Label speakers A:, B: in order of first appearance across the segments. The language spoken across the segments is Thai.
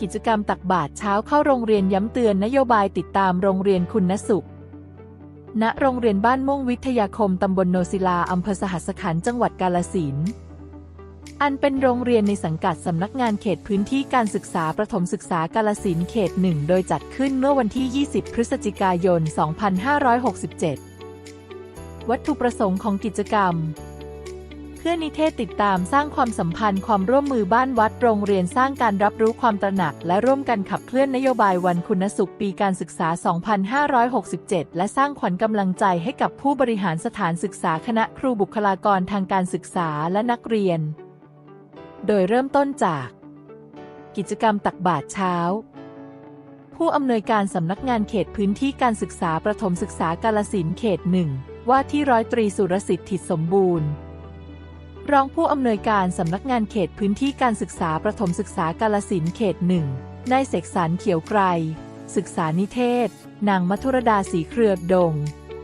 A: กิจกรรมตักบาตรเช้าเข้าโรงเรียนย้ำเตือนนโยบายติดตามโรงเรียนคุณสุข ณ โรงเรียนบ้านม่วงวิทยาคมตำบลโนศิลาอำเภอสหัสขันธ์จังหวัดกาลสินอันเป็นโรงเรียนในสังกัดสำนักงานเขตพื้นที่การศึกษาประถมศึกษากาลสินเขตหนึ่งโดยจัดขึ้นเมื่อวันที่ 20 พฤศจิกายน 2567 วัตถุประสงค์ของกิจกรรม พื่อนิเทศติดตามสร้างความสัมพันธ์ความร่วมมือบ้านวัดโรงเรียนสร้างการรับรู้ความตระหนัก และร่วมกันขับเคลื่อนนโยบายวันคุณสุขปีการศึกษา 2567 และสร้างขวัญกำลังใจให้กับผู้บริหารสถานศึกษาคณะครูบุคลากรทางการศึกษาและนักเรียน โดยเริ่มต้นจาก กิจกรรมตักบาตรเช้าผู้อำนวยการสำนักงานเขตพื้นที่การศึกษาประถมศึกษากาลสินเขตหนึ่งว่าที่ร้อยตรีสุรสิทธิ์ถิตสมบูรณ์ รองผู้อำนวยการสำนักงานเขตพื้นที่การศึกษาประถมศึกษากาลสินเขตหนึ่งนายเสกสรรเขียวไกรศึกษานิเทศ นางมัทุรดาสีเครือดง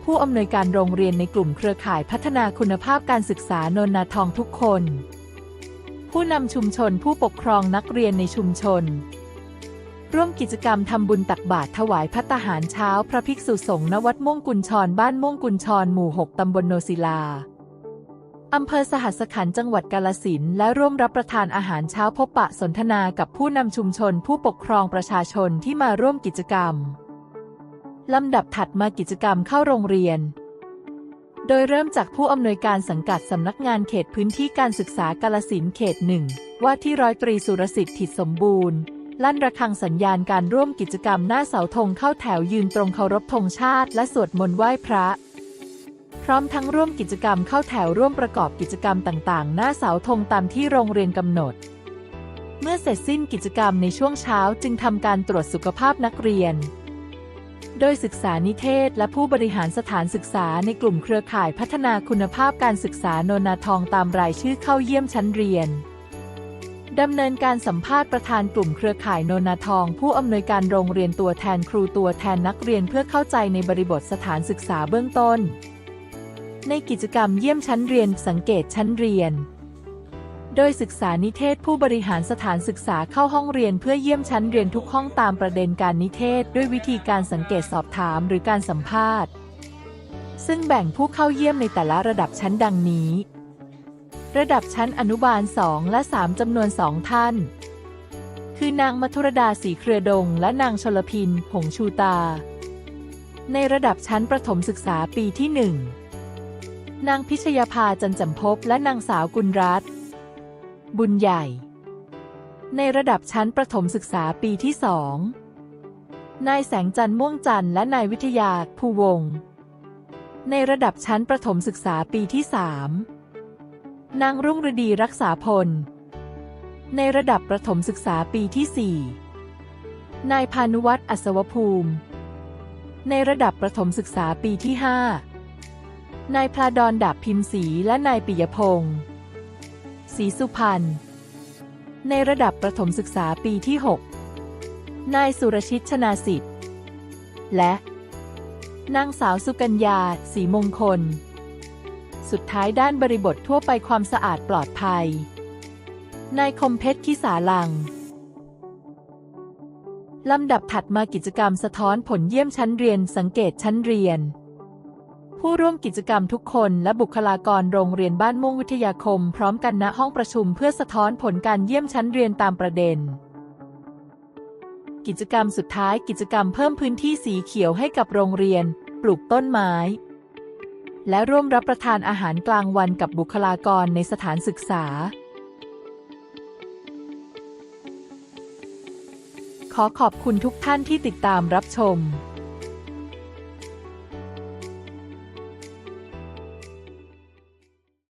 A: ผู้อำนวยการโรงเรียนในกลุ่มเครือข่ายพัฒนาคุณภาพการศึกษานนนาทองทุกคน ผู้นำชุมชนผู้ปกครองนักเรียนในชุมชน ร่วมกิจกรรมทำบุญตักบาตรถวายพัตตาหารเช้า พระภิกษุสงฆ์ณวัดม่วงกุญชรบ้านม่วงกุญชรหมู่ 6 ตำบลโนศิลา อำเภอสหัสขันธ์จังหวัดกาลสินและร่วมรับประทานอาหารเช้าพบปะสนทนากับผู้นำชุมชนผู้ปกครองประชาชนที่มาร่วมกิจกรรม ลำดับถัดมากิจกรรมเข้าโรงเรียน โดยเริ่มจากผู้อำนวยการสังกัดสำนักงานเขตพื้นที่การศึกษากาลสินเขตหนึ่งว่าที่ร้อยตรีสุรสิทธิ์ถิตสมบูรณ์ ลั่นระฆังสัญญาณการร่วมกิจกรรมหน้าเสาธงเข้าแถวยืนตรงเคารพธงชาติ และสวดมนต์ไหว้พระ ร้อมทั้งร่วมกิจกรรมเข้าแถวร่วมประกอบกิจกรรมต่างๆ หน้าเสาธงตามที่โรงเรียนกำหนด เมื่อเสร็จสิ้นกิจกรรมในช่วงเช้าจึงทำการตรวจสุขภาพนักเรียน โดยศึกษานิเทศและผู้บริหารสถานศึกษาในกลุ่มเครือข่ายพัฒนาคุณภาพการศึกษาโนนาทองตามรายชื่อเข้าเยี่ยมชั้นเรียนดำเนินการสัมภาษณ์ประธานกลุ่มเครือข่ายโนนาทอง ผู้อำนวยการโรงเรียนตัวแทนครูตัวแทนนักเรียนเพื่อเข้าใจในบริบทสถานศึกษาเบื้องต้น ในกิจกรรมเยี่ยมชั้นเรียนสังเกตชั้นเรียน โดยศึกษานิเทศผู้บริหารสถานศึกษาเข้าห้องเรียนเพื่อเยี่ยมชั้นเรียนทุกห้องตามประเด็นการนิเทศ ด้วยวิธีการสังเกตสอบถามหรือการสัมภาษณ์ ซึ่งแบ่งผู้เข้าเยี่ยมในแต่ละระดับชั้นดังนี้ ระดับชั้นอนุบาล 2 และ 3จำนวน 2 ท่าน คือนางมัทุรดาสีเครือดง และนางชลพินผงชูตา ในระดับชั้นประถมศึกษาปีที่ 1 นางพิชยาภาจันจำพบและนางสาวกุลรัตน์บุญใหญ่ ในระดับชั้นประถมศึกษาปีที่สอง นายแสงจันทร์ม่วงจันทร์และนายวิทยาภูวงศ์ในระดับชั้นประถมศึกษาปีที่สามนางรุ่งฤดีรักษาพล ในระดับประถมศึกษาปีที่สี่นายพานุวัฒน์อัศวภูมิ ในระดับประถมศึกษาปีที่ห้า นายพลาดอนดาบพิมพ์ศรีและนายปิยพงศ์ศรีสุพรรณ ในระดับประถมศึกษาปีที่ 6 นายสุรชิตชนาสิทธิ์ และนางสาวสุกัญญาศรีมงคล สุดท้ายด้านบริบททั่วไปความสะอาดปลอดภัย นายคมเพชรทิสาลัง ลำดับถัดมากิจกรรมสะท้อนผลเยี่ยมชั้นเรียนสังเกตชั้นเรียน ผู้ร่วมกิจกรรมทุกคนและบุคลากรโรงเรียนบ้านม่วงวิทยาคม พร้อมกันณห้องประชุมเพื่อสะท้อนผลการเยี่ยมชั้นเรียนตามประเด็น กิจกรรมสุดท้ายกิจกรรมเพิ่มพื้นที่สีเขียวให้กับโรงเรียน ปลูกต้นไม้ และร่วมรับประทานอาหารกลางวันกับบุคลากรในสถานศึกษา ขอขอบคุณทุกท่านที่ติดตามรับชม